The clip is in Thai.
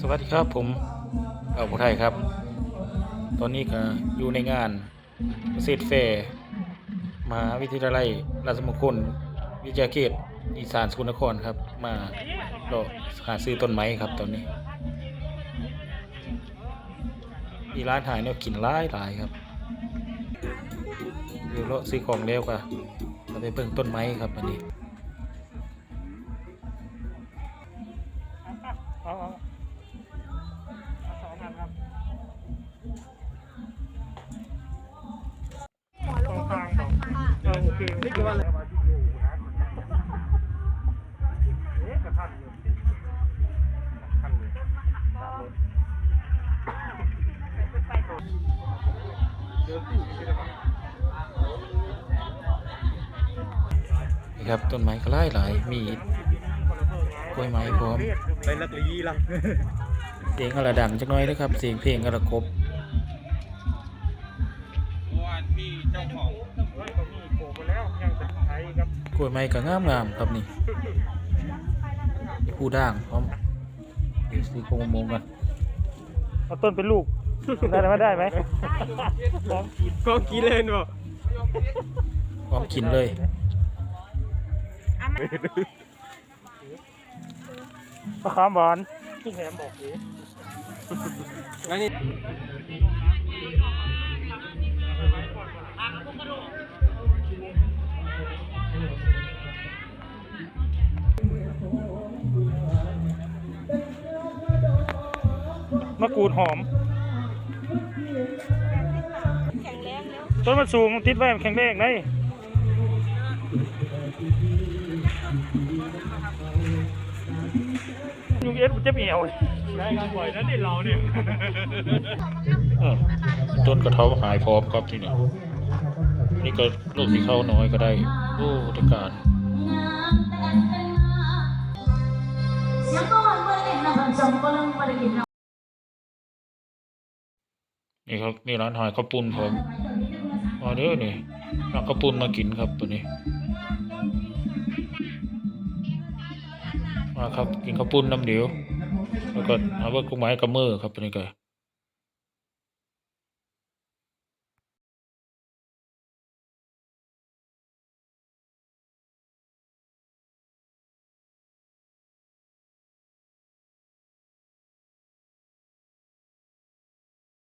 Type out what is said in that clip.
สวัสดีครับผมเอาผู้ไทยครับ ตอนนี้ก็อยู่ในงานเกษตรแฟร์มหาวิทยาลัยราชมงคลวิทยาเขตอีสานสกลนครครับ มาเลาะหาซื้อต้นไม้ครับตอนนี้ มีร้านขายเนี่ยกินหลายหลายครับเดี๋ยวเลาะซื้อของแล้วก็เราไปเบิ่งต้นไม้ครับอันนี้ เอาเอาเอาสองพันครับตรงกลางสองเออโอเคนี่คือว่าอะไรเอ๊ะกระทันอยู่ทันอยู่ตามรถเดินตู้นี่ไหนครับต้นไม้ก็หลายหลายมี กล้วยไม้พร้อมไปลักลีลังเสียงกระดังจักหน้อยนะครับ เสียงเพลงกระกบวันมีเจ้าของเฮ้ยก็มีโผล่มาแล้วยังจะใช้ครับกล้วยไม้ก็งามงามๆครับนี่มีผู้ด่างพร้อมเดี๋ยวซื้อโคงมงกันเอาต้นเป็นลูกได้ไหมได้ไหมกองกินกองกินเล่นบ่พร้อมกินเลย มะขามหวานที่แถมบอกนี้งั้นนี่มะกรูดหอมแข็งแรงแล้วต้นมันสูงติดไว้มันแข็งแรงได้ยุ งเอสมันจะเหี่ยวได้การปล่อยนั่นนี่เราเนี่ยต้นกระเท้าหายพร้อมครับที่นี่นี่ก็ลูกที่เข้าน้อยก็ได้โอ้ตะการะการนี่ครับนี่ร้านหอยข้าวปุ้นพร้อมมาเด้อนี่ร้านข้าวปุ้นมากินครับตัวนี้ มาครับกินข้าวปุ้นน้ำเดียวแล้วก็เอาเบิกกุ้งไม้กับมือครับเป็นี้ก็